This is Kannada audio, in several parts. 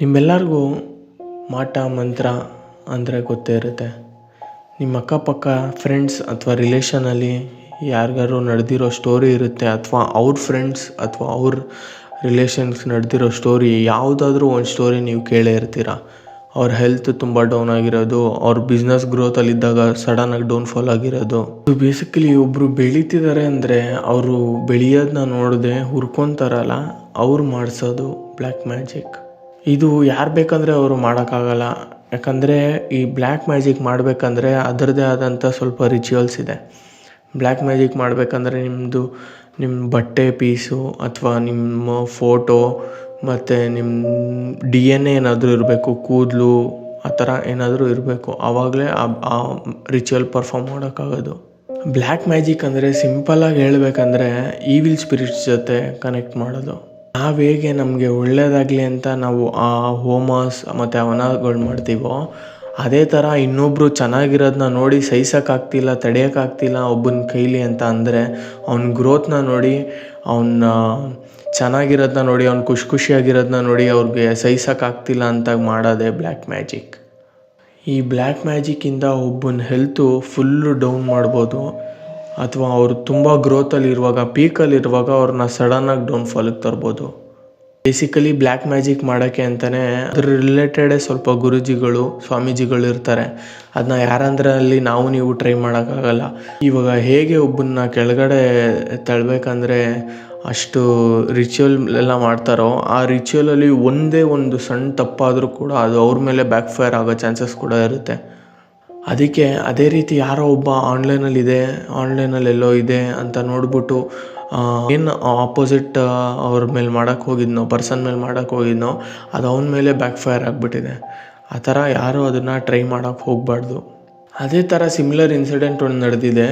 ನಿಮ್ಮೆಲ್ಲರಿಗೂ ಮಾಟ, ಮಂತ್ರ ಅಂದರೆ ಗೊತ್ತೇ ಇರುತ್ತೆ. ನಿಮ್ಮ ಅಕ್ಕಪಕ್ಕ ಫ್ರೆಂಡ್ಸ್ ಅಥವಾ ರಿಲೇಷನಲ್ಲಿ ಯಾರಿಗಾರು ನಡೆದಿರೋ ಸ್ಟೋರಿ ಇರುತ್ತೆ ಅಥವಾ ಅವ್ರ ಫ್ರೆಂಡ್ಸ್ ಅಥವಾ ಅವ್ರ ರಿಲೇಷನ್ಸ್ ನಡೆದಿರೋ ಸ್ಟೋರಿ ಯಾವುದಾದ್ರೂ ಒಂದು ಸ್ಟೋರಿ ನೀವು ಕೇಳೇ ಇರ್ತೀರ. ಅವ್ರ ಹೆಲ್ತ್ ತುಂಬ ಡೌನ್ ಆಗಿರೋದು, ಅವ್ರ ಬಿಸ್ನೆಸ್ ಗ್ರೋತಲ್ಲಿದ್ದಾಗ ಸಡನ್ನಾಗಿ ಡೌನ್ಫಾಲ್ ಆಗಿರೋದು. ಇದು ಬೇಸಿಕಲಿ ಒಬ್ಬರು ಬೆಳೀತಿದ್ದಾರೆ ಅಂದರೆ ಅವರು ಬೆಳೆಯೋದನ್ನ ನೋಡದೆ ಹುರ್ಕೊತಾರಲ್ಲ, ಅವ್ರು ಮಾಡಿಸೋದು ಬ್ಲ್ಯಾಕ್ ಮ್ಯಾಜಿಕ್ ಇದು ಯಾರು ಬೇಕಂದರೆ ಅವರು ಮಾಡೋಕ್ಕಾಗಲ್ಲ. ಯಾಕಂದರೆ ಈ ಬ್ಲ್ಯಾಕ್ ಮ್ಯಾಜಿಕ್ ಮಾಡಬೇಕಂದ್ರೆ ಅದರದ್ದೇ ಆದಂಥ ಸ್ವಲ್ಪ ರಿಚುವಲ್ಸ್ ಇದೆ. ಬ್ಲ್ಯಾಕ್ ಮ್ಯಾಜಿಕ್ ಮಾಡಬೇಕಂದ್ರೆ ನಿಮ್ಮದು ನಿಮ್ಮ ಬಟ್ಟೆ ಪೀಸು ಅಥವಾ ನಿಮ್ಮ ಫೋಟೋ ಮತ್ತು ನಿಮ್ಮ ಡಿ ಎನ್ ಎ ಏನಾದರೂ ಇರಬೇಕು, ಕೂದಲು ಆ ಥರ ಏನಾದರೂ ಇರಬೇಕು. ಆವಾಗಲೇ ಆ ರಿಚುವಲ್ ಪರ್ಫಾಮ್ ಮಾಡೋಕ್ಕಾಗೋದು. ಬ್ಲ್ಯಾಕ್ ಮ್ಯಾಜಿಕ್ ಅಂದರೆ ಸಿಂಪಲ್ಲಾಗಿ ಹೇಳಬೇಕಂದ್ರೆ ಈವಿಲ್ ಸ್ಪಿರಿಟ್ಸ್ ಜೊತೆ ಕನೆಕ್ಟ್ ಮಾಡೋದು. ನಾವು ಹೇಗೆ ನಮಗೆ ಒಳ್ಳೆಯದಾಗಲಿ ಅಂತ ನಾವು ಆ ಹೋಮಸ್ ಮತ್ತು ಹವನಗಳು ಮಾಡ್ತೀವೋ, ಅದೇ ಥರ ಇನ್ನೊಬ್ಬರು ಚೆನ್ನಾಗಿರೋದನ್ನ ನೋಡಿ ಸಹಿಸೋಕ್ಕಾಗ್ತಿಲ್ಲ, ತಡೆಯೋಕ್ಕಾಗ್ತಿಲ್ಲ ಒಬ್ಬನ ಕೈಲಿ ಅಂತ ಅಂದರೆ ಅವ್ನ ಗ್ರೋತ್ನ ನೋಡಿ ಅವನ್ನ ಚೆನ್ನಾಗಿರೋದನ್ನ ನೋಡಿ, ಅವ್ನು ಖುಷಿ ಖುಷಿಯಾಗಿರೋದನ್ನ ನೋಡಿ ಅವ್ರಿಗೆ ಸಹಿಸೋಕ್ಕಾಗ್ತಿಲ್ಲ ಅಂತ ಮಾಡೋದೇ ಬ್ಲ್ಯಾಕ್ ಮ್ಯಾಜಿಕ್ ಈ ಬ್ಲ್ಯಾಕ್ ಮ್ಯಾಜಿಕ್ಕಿಂದ ಒಬ್ಬನ ಹೆಲ್ತು ಫುಲ್ಲು ಡೌನ್ ಮಾಡ್ಬೋದು. ಅಥವಾ ಅವರು ತುಂಬ ಗ್ರೋತಲ್ಲಿರುವಾಗ ಪೀಕಲ್ಲಿರುವಾಗ ಅವ್ರನ್ನ ಸಡನ್ನಾಗಿ ಡೌನ್ಫಾಲಿಗೆ ತರ್ಬೋದು. ಬೇಸಿಕಲಿ ಬ್ಲ್ಯಾಕ್ ಮ್ಯಾಜಿಕ್ ಮಾಡೋಕ್ಕೆ ಅಂತಲೇ ಅದ್ರ ರಿಲೇಟೆಡೇ ಸ್ವಲ್ಪ ಗುರೂಜಿಗಳು, ಸ್ವಾಮೀಜಿಗಳು ಇರ್ತಾರೆ. ಅದನ್ನ ಯಾರಂದ್ರಲ್ಲಿ ನಾವು ನೀವು ಟ್ರೈ ಮಾಡೋಕ್ಕಾಗಲ್ಲ. ಇವಾಗ ಹೇಗೆ ಒಬ್ಬನ್ನ ಕೆಳಗಡೆ ತಳ್ಬೇಕಂದ್ರೆ ಅಷ್ಟು ರಿಚುವಲ್ ಎಲ್ಲ ಮಾಡ್ತಾರೋ, ಆ ರಿಚುವಲಲ್ಲಿ ಒಂದೇ ಒಂದು ಸಣ್ಣ ತಪ್ಪಾದರೂ ಕೂಡ ಅದು ಅವ್ರ ಮೇಲೆ ಬ್ಯಾಕ್ ಫೈರ್ ಆಗೋ ಚಾನ್ಸಸ್ ಕೂಡ ಇರುತ್ತೆ. ಅದಕ್ಕೆ ಅದೇ ರೀತಿ ಯಾರೋ ಒಬ್ಬ ಆನ್ಲೈನಲ್ಲಿದೆ ಆನ್ಲೈನಲ್ಲಿ ಎಲ್ಲೋ ಇದೆ ಅಂತ ನೋಡ್ಬಿಟ್ಟು ಏನು ಆಪೋಸಿಟ್ ಅವ್ರ ಮೇಲೆ ಮಾಡೋಕ್ಕೆ ಹೋಗಿದ್ನೋ ಪರ್ಸನ್ ಮೇಲೆ ಮಾಡೋಕ್ಕೆ ಹೋಗಿದ್ನೋ, ಅದು ಅವನ ಮೇಲೆ ಬ್ಯಾಕ್ ಫೈರ್ ಆಗಿಬಿಟ್ಟಿದೆ. ಆ ಥರ ಯಾರೂ ಅದನ್ನು ಟ್ರೈ ಮಾಡೋಕ್ಕೆ ಹೋಗಬಾರ್ದು. ಅದೇ ಥರ ಸಿಮಿಲರ್ ಇನ್ಸಿಡೆಂಟ್ ಒಂದು ನಡೆದಿದೆ.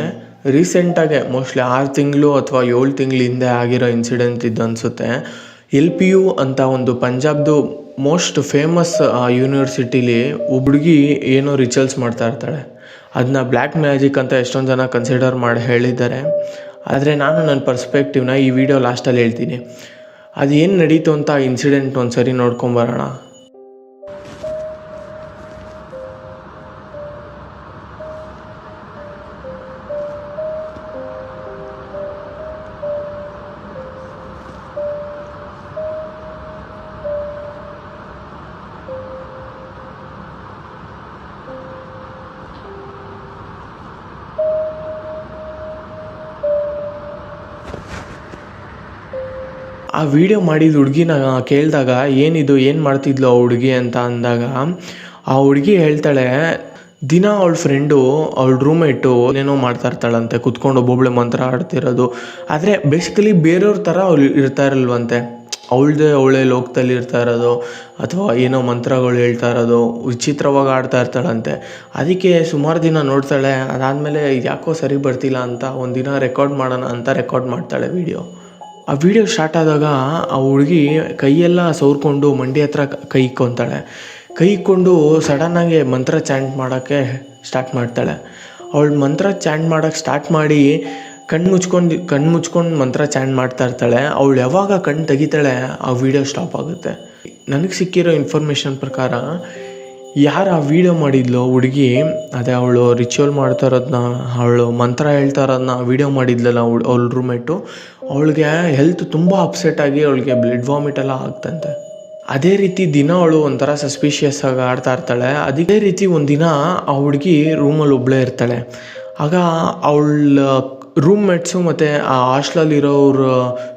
ರೀಸೆಂಟಾಗೆ ಮೋಸ್ಟ್ಲಿ ಆರು ತಿಂಗಳು ಅಥವಾ ಏಳು ತಿಂಗಳ ಹಿಂದೆ ಆಗಿರೋ ಇನ್ಸಿಡೆಂಟ್ ಇದು ಅನಿಸುತ್ತೆ. ಎಲ್ ಪಿ ಯು ಅಂತ ಒಂದು ಪಂಜಾಬ್ದು ಮೋಸ್ಟ್ ಫೇಮಸ್ ಯೂನಿವರ್ಸಿಟಿಲಿ ಹುಡುಗಿ ಏನೋ ರಿಚುವಲ್ಸ್ ಮಾಡ್ತಾ ಇರ್ತಾಳೆ. ಅದನ್ನ ಬ್ಲ್ಯಾಕ್ ಮ್ಯಾಜಿಕ್ ಅಂತ ಎಷ್ಟೊಂದು ಜನ ಕನ್ಸಿಡರ್ ಮಾಡಿ ಹೇಳಿದ್ದಾರೆ. ಆದರೆ ನಾನು ನನ್ನ ಪರ್ಸ್ಪೆಕ್ಟಿವ್ನ ಈ ವಿಡಿಯೋ ಲಾಸ್ಟಲ್ಲಿ ಹೇಳ್ತೀನಿ. ಅದು ಏನು ನಡೀತು ಅಂತ ಇನ್ಸಿಡೆಂಟ್ ಒಂದು ಸರಿ ನೋಡ್ಕೊಂಬರೋಣ ಆ ವಿಡಿಯೋ ಮಾಡಿದ ಹುಡುಗಿನ ಕೇಳಿದಾಗ, ಏನಿದು, ಏನು ಮಾಡ್ತಿದ್ಲು ಆ ಹುಡುಗಿ? ಅಂತ ಅಂದಾಗ, ಆ ಹುಡುಗಿ ಹೇಳ್ತಾಳೆ, ದಿನ ಅವಳ ಫ್ರೆಂಡು ಅವಳ ರೂಮೇಟು ಏನೇನೋ ಮಾಡ್ತಾ ಇರ್ತಾಳಂತೆ, ಕುತ್ಕೊಂಡು ಒಬ್ಬೊಬ್ಳೆ ಮಂತ್ರ ಆಡ್ತಿರೋದು. ಆದರೆ ಬೇಸಿಕಲಿ ಬೇರೆಯವ್ರ ಥರ ಅವ್ಳು ಇರ್ತಾ ಇರಲ್ವಂತೆ. ಅವಳದೇ ಅವಳೇ ಲೋಕದಲ್ಲಿ ಇರ್ತಾ ಇರೋದು, ಅಥವಾ ಏನೋ ಮಂತ್ರಗಳು ಹೇಳ್ತಾ ಇರೋದು, ವಿಚಿತ್ರವಾಗಿ ಆಡ್ತಾ ಇರ್ತಾಳಂತೆ. ಅದಕ್ಕೆ ಸುಮಾರು ದಿನ ನೋಡ್ತಾಳೆ, ಅದಾದಮೇಲೆ ಯಾಕೋ ಸರಿ ಬರ್ತಿಲ್ಲ ಅಂತ ಒಂದಿನ ರೆಕಾರ್ಡ್ ಮಾಡೋಣ ಅಂತ ರೆಕಾರ್ಡ್ ಮಾಡ್ತಾಳೆ ವಿಡಿಯೋ. ಆ ವಿಡಿಯೋ ಸ್ಟಾರ್ಟ್ ಆದಾಗ ಆ ಹುಡುಗಿ ಕೈಯೆಲ್ಲ ಸವ್ರ್ಕೊಂಡು ಮಂಡಿ ಹತ್ರ ಕೈ ಇಕ್ಕೊತಾಳೆ. ಕೈ ಇಕ್ಕೊಂಡು ಸಡನ್ನಾಗಿ ಮಂತ್ರ ಚಾಂಟ್ ಮಾಡೋಕ್ಕೆ ಸ್ಟಾರ್ಟ್ ಮಾಡ್ತಾಳೆ. ಅವಳು ಮಂತ್ರ ಚಾಂಟ್ ಮಾಡೋಕ್ಕೆ ಸ್ಟಾರ್ಟ್ ಮಾಡಿ ಕಣ್ಣು ಮುಚ್ಕೊಂಡು ಕಣ್ಣು ಮುಚ್ಕೊಂಡು ಮಂತ್ರ ಚಾಂಟ್ ಮಾಡ್ತಾ ಇರ್ತಾಳೆ. ಅವಳು ಯಾವಾಗ ಕಣ್ಣು ತೆಗಿತಾಳೆ ಆ ವಿಡಿಯೋ ಸ್ಟಾಪ್ ಆಗುತ್ತೆ. ನನಗೆ ಸಿಕ್ಕಿರೋ ಇನ್ಫಾರ್ಮೇಷನ್ ಪ್ರಕಾರ ಯಾರು ಆ ವಿಡಿಯೋ ಮಾಡಿದ್ಲು ಹುಡುಗಿ? ಅದೇ ಅವಳು ರಿಚುವಲ್ ಮಾಡ್ತಾ ಇರೋದನ್ನ ಅವಳು ಮಂತ್ರ ಹೇಳ್ತಾ ಇರೋದನ್ನ ವಿಡಿಯೋ ಮಾಡಿದ್ಲಲ್ಲ ಅವಳು, ಅವಳ ರೂಮೇಟು ಅವಳಿಗೆ ಹೆಲ್ತ್ ತುಂಬ ಅಪ್ಸೆಟ್ ಆಗಿ ಅವಳಿಗೆ ಬ್ಲಡ್ ವಾಮಿಟ್ ಎಲ್ಲ ಆಗ್ತಂತೆ. ಅದೇ ರೀತಿ ದಿನ ಅವಳು ಒಂಥರ ಸಸ್ಪಿಷಿಯಸ್ ಆಗಿ ಆಡ್ತಾ ಇರ್ತಾಳೆ. ಅದೇ ರೀತಿ ಒಂದಿನ ಆ ಹುಡುಗಿ ರೂಮಲ್ಲಿ ಒಬ್ಬಳೇ ಇರ್ತಾಳೆ. ಆಗ ಅವಳ ರೂಮ್ಮೇಟ್ಸು ಮತ್ತು ಆ ಹಾಸ್ಟ್ಲಲ್ಲಿರೋರು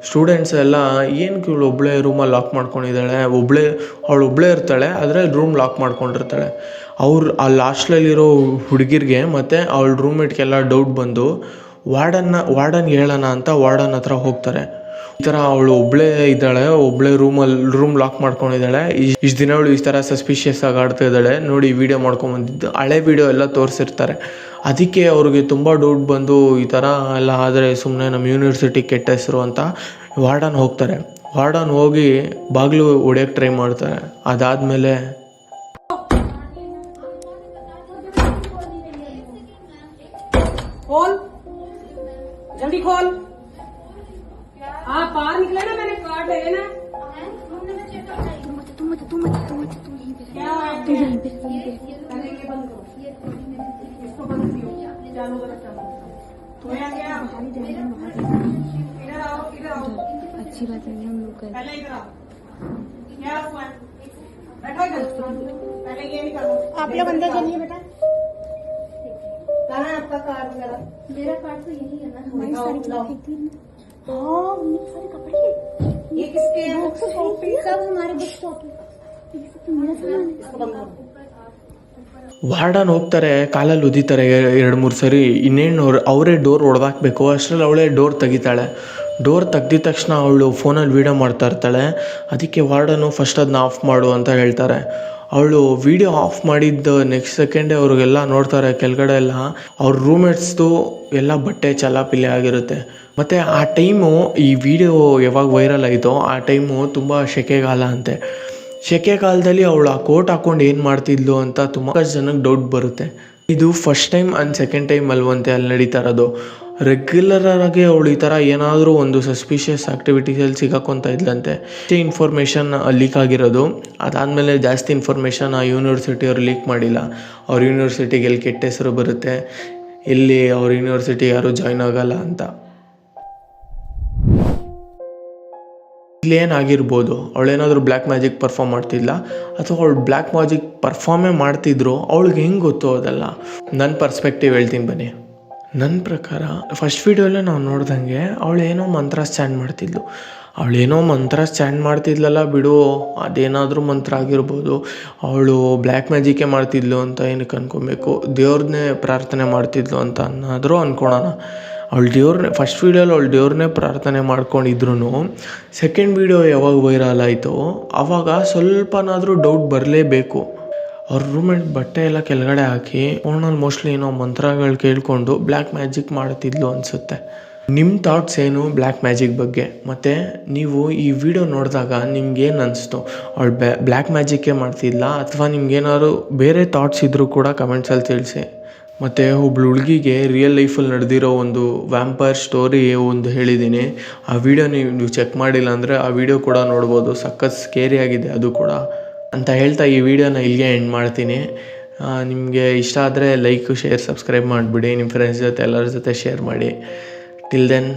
ಸ್ಟೂಡೆಂಟ್ಸ್ ಎಲ್ಲ ಏನಕ್ಕೆ ಇವಳು ಒಬ್ಬಳೇ ರೂಮಲ್ಲಿ ಲಾಕ್ ಮಾಡ್ಕೊಂಡಿದ್ದಾಳೆ? ಒಬ್ಬಳೇ ಅವಳು ಒಬ್ಬಳೇ ಇರ್ತಾಳೆ ಆದರೆ ರೂಮ್ ಲಾಕ್ ಮಾಡ್ಕೊಂಡಿರ್ತಾಳೆ. ಅವ್ರು ಅಲ್ಲಿ ಹಾಸ್ಟ್ಲಲ್ಲಿರೋ ಹುಡುಗಿರಿಗೆ ಮತ್ತು ಅವಳ ರೂಮ್ಮೇಟ್ಗೆಲ್ಲ ಡೌಟ್ ಬಂದು ವಾರ್ಡನ್ನ, ವಾರ್ಡನ್ ಹೇಳೋಣ ಅಂತ ವಾರ್ಡನ್ ಹತ್ರ ಹೋಗ್ತಾರೆ. ಈ ಥರ ಅವಳು ಒಬ್ಬಳೇ ಇದ್ದಾಳೆ ಒಬ್ಬಳೇ ರೂಮಲ್ಲಿ ರೂಮ್ ಲಾಕ್ ಮಾಡ್ಕೊಂಡಿದ್ದಾಳೆ. ಇಷ್ಟು ದಿನ ಅವಳು ಈ ಥರ ಸಸ್ಪಿಷಿಯಸ್ ಆಗಿ ಆಡ್ತಾ ಇದ್ದಾಳೆ. ನೋಡಿ ವಿಡಿಯೋ ಮಾಡ್ಕೊಂಬಂದಿದ್ದು ಹಳೆ ವಿಡಿಯೋ ಎಲ್ಲ ತೋರಿಸಿರ್ತಾರೆ. ಅದಕ್ಕೆ ಅವ್ರಿಗೆ ತುಂಬ ಡೌಟ್ ಬಂದು ಈ ಥರ ಎಲ್ಲ ಆದರೆ ಸುಮ್ಮನೆ ನಮ್ಮ ಯೂನಿವರ್ಸಿಟಿ ಕೆಟ್ಟ ಹೆಸರು ಅಂತ ವಾರ್ಡನ್ ಹೋಗ್ತಾರೆ. ವಾರ್ಡನ್ ಹೋಗಿ ಬಾಗಿಲು ಹೊಡ್ಯೋಕ್ಕೆ ಟ್ರೈ ಮಾಡ್ತಾರೆ. ಅದಾದಮೇಲೆ खोल जल्दी खोल। हाँ बाहर निकले ना मैंने कार्ड है ना। मत तू मत तू मत तू यहीं पे तू यहीं पे यहीं पे पहले ये बंद करो इसको बंद करो चालू करो चालू करो यहाँ क्या बाहर ही जाएँगे बाहर। इधर आओ इधर आओ। अच्छी बात है हम लोग कर पहले इधर आओ। क्या हुआ? है? बैठो इधर। पहले ये निकालो। आप लोग अंदर चलिए बेटा। कहाँ है आपका कार्ड वगैरह मेरा कार्ड तो यही है ना हमारी लाओ, सारी लाओ। किताबें थी हाँ हमने सारे कपड़े ये किसके हैं बुक्स कॉपी सब हमारे बुक्स कॉपी ये सब तो मेरा सामान है इसको बंद करो ವಾರ್ಡನ್ ಹೋಗ್ತಾರೆ ಕಾಲಲ್ಲಿ ಉದಿತಾರೆ ಎರಡು ಮೂರು ಸರಿ ಇನ್ನೇನು ಅವ್ರು ಅವರೇ ಡೋರ್ ಹೊಡೆದಾಕ್ಬೇಕು ಅಷ್ಟರಲ್ಲಿ ಅವಳೇ ಡೋರ್ ತೆಗಿತಾಳೆ ಡೋರ್ ತೆಗ್ದಿದ ತಕ್ಷಣ ಅವಳು ಫೋನಲ್ಲಿ ವೀಡಿಯೋ ಮಾಡ್ತಾ ಇರ್ತಾಳೆ ಅದಕ್ಕೆ ವಾರ್ಡನು ಫಸ್ಟ್ ಅದನ್ನ ಆಫ್ ಮಾಡು ಅಂತ ಹೇಳ್ತಾರೆ ಅವಳು ವಿಡಿಯೋ ಆಫ್ ಮಾಡಿದ್ದ ನೆಕ್ಸ್ಟ್ ಸೆಕೆಂಡೇ ಅವ್ರಿಗೆಲ್ಲ ನೋಡ್ತಾರೆ ಕೆಳಗಡೆ ಎಲ್ಲ. ಅವ್ರ ರೂಮ್ಮೇಟ್ಸ್ದು ಎಲ್ಲ ಬಟ್ಟೆ ಚಲಾಪಿಲಿ ಆಗಿರುತ್ತೆ. ಮತ್ತು ಆ ಟೈಮು ಈ ವಿಡಿಯೋ ಯಾವಾಗ ವೈರಲ್ ಆಯಿತೋ ಆ ಟೈಮು ತುಂಬ ಸೆಕೆಗಾಲ ಅಂತೆ. ಸೆಕೆಗಾಲದಲ್ಲಿ ಅವಳು ಆ ಕೋಟ್ ಹಾಕೊಂಡು ಏನು ಮಾಡ್ತಿದ್ಲು ಅಂತ ತುಂಬ ಜನಕ್ಕೆ ಡೌಟ್ ಬರುತ್ತೆ. ಇದು first time and second time ಅಲ್ವಂತೆ ಅಲ್ಲಿ ನಡೀತಾ ಇರೋದು. ರೆಗ್ಯುಲರ್ ಆಗಿ ಅವಳು ಈ ಥರ ಏನಾದರೂ ಒಂದು ಸಸ್ಪಿಷಿಯಸ್ ಆ್ಯಕ್ಟಿವಿಟೀಸಲ್ಲಿ ಸಿಗಾಕೊಂತ ಇದ್ಲಂತೆ. ಇಷ್ಟೇ ಇನ್ಫಾರ್ಮೇಷನ್ ಲೀಕ್ ಆಗಿರೋದು. ಅದಾದಮೇಲೆ ಜಾಸ್ತಿ ಇನ್ಫಾರ್ಮೇಷನ್ ಆ ಯೂನಿವರ್ಸಿಟಿಯವ್ರು ಲೀಕ್ ಮಾಡಿಲ್ಲ. ಅವ್ರ ಯೂನಿವರ್ಸಿಟಿಗೆ ಎಲ್ಲಿ ಕೆಟ್ಟ ಹೆಸರು ಬರುತ್ತೆ, ಎಲ್ಲಿ ಅವ್ರ ಯೂನಿವರ್ಸಿಟಿ ಯಾರೂ ಜಾಯ್ನ್ ಆಗಲ್ಲ ಅಂತ. ಇಲ್ಲೇನಾಗಿರ್ಬೋದು ಅವಳೇನಾದರೂ ಬ್ಲ್ಯಾಕ್ ಮ್ಯಾಜಿಕ್ ಪರ್ಫಾರ್ಮ್ ಮಾಡ್ತಿಲ್ಲ ಅಥವಾ ಅವಳು ಬ್ಲ್ಯಾಕ್ ಮ್ಯಾಜಿಕ್ ಪರ್ಫಾರ್ಮೇ ಮಾಡ್ತಿದ್ರು, ಅವಳಿಗೆ ಹೆಂಗೆ ಗೊತ್ತು ಅದೆಲ್ಲ? ನನ್ನ ಪರ್ಸ್ಪೆಕ್ಟಿವ್ ಹೇಳ್ತೀನಿ ಬನ್ನಿ. ನನ್ನ ಪ್ರಕಾರ ಫಸ್ಟ್ ವೀಡಿಯೋಲ್ಲೇ ನಾವು ನೋಡ್ದಂಗೆ ಅವಳೇನೋ ಮಂತ್ರ ಸ್ಟ್ಯಾಂಡ್ ಮಾಡ್ತಿದ್ಲು. ಅವಳೇನೋ ಮಂತ್ರ ಸ್ಟ್ಯಾಂಡ್ ಮಾಡ್ತಿದ್ಲಲ್ಲ ಬಿಡು, ಅದೇನಾದರೂ ಮಂತ್ರ ಆಗಿರ್ಬೋದು. ಅವಳು ಬ್ಲ್ಯಾಕ್ ಮ್ಯಾಜಿಕೇ ಮಾಡ್ತಿದ್ಲು ಅಂತ ಏನಕ್ಕೆ ಅನ್ಕೊಬೇಕು? ದೇವ್ರನ್ನೇ ಪ್ರಾರ್ಥನೆ ಮಾಡ್ತಿದ್ಲು ಅಂತ ಅನ್ನಾದರೂ ಅನ್ಕೊಳೋಣ. ಅವಳು ದೇವ್ರನ್ನೇ ಫಸ್ಟ್ ವೀಡಿಯೋಲಿ ಅವಳು ದೇವ್ರನ್ನೇ ಪ್ರಾರ್ಥನೆ ಮಾಡ್ಕೊಂಡಿದ್ರು ಸೆಕೆಂಡ್ ವೀಡಿಯೋ ಯಾವಾಗ ವೈರಲ್ ಆಯಿತು ಆವಾಗ ಸ್ವಲ್ಪನಾದರೂ ಡೌಟ್ ಬರಲೇಬೇಕು. ಅವ್ರ ರೂಮ್ಮೇಟ್ ಬಟ್ಟೆ ಎಲ್ಲ ಕೆಳಗಡೆ ಹಾಕಿ ಫೋನಲ್ಲಿ ಮೋಸ್ಟ್ಲಿ ಏನೋ ಮಂತ್ರಗಳು ಕೇಳಿಕೊಂಡು ಬ್ಲ್ಯಾಕ್ ಮ್ಯಾಜಿಕ್ ಮಾಡ್ತಿದ್ಲು ಅನಿಸುತ್ತೆ. ನಿಮ್ಮ ಥಾಟ್ಸ್ ಏನು ಬ್ಲ್ಯಾಕ್ ಮ್ಯಾಜಿಕ್ ಬಗ್ಗೆ? ಮತ್ತು ನೀವು ಈ ವಿಡಿಯೋ ನೋಡಿದಾಗ ನಿಮ್ಗೇನು ಅನಿಸ್ತು? ಅವಳು ಬ್ಯಾ ಬ್ಲ್ಯಾಕ್ ಮ್ಯಾಜಿಕ್ಕೇ ಮಾಡ್ತಿದ್ಲ? ಅಥವಾ ನಿಮ್ಗೇನಾದ್ರು ಬೇರೆ ಥಾಟ್ಸ್ ಇದ್ದರೂ ಕೂಡ ಕಮೆಂಟ್ಸಲ್ಲಿ ತಿಳಿಸಿ. ಮತ್ತು ಒಬ್ಳು ಹುಡುಗಿಗೆ ರಿಯಲ್ ಲೈಫಲ್ಲಿ ನಡೆದಿರೋ ಒಂದು ವ್ಯಾಂಪೈರ್ ಸ್ಟೋರಿ ಒಂದು ಹೇಳಿದ್ದೀನಿ ಆ ವಿಡಿಯೋ ನೀವು ಚೆಕ್ ಮಾಡಿಲ್ಲ ಅಂದರೆ ಆ ವಿಡಿಯೋ ಕೂಡ ನೋಡ್ಬೋದು. ಸಖತ್ ಸ್ಕೇರಿ ಆಗಿದೆ ಅದು ಕೂಡ. ಅಂತ ಹೇಳ್ತಾ ಈ ವಿಡಿಯೋನ ಇಲ್ಲಿಗೆ ಎಂಡ್ ಮಾಡ್ತೀನಿ. ನಿಮಗೆ ಇಷ್ಟ ಆದರೆ ಲೈಕು ಶೇರ್ ಸಬ್ಸ್ಕ್ರೈಬ್ ಮಾಡಿಬಿಡಿ. ನಿಮ್ಮ ಫ್ರೆಂಡ್ಸ್ ಜೊತೆ, ಎಲ್ಲರ ಜೊತೆ ಶೇರ್ ಮಾಡಿ. Till then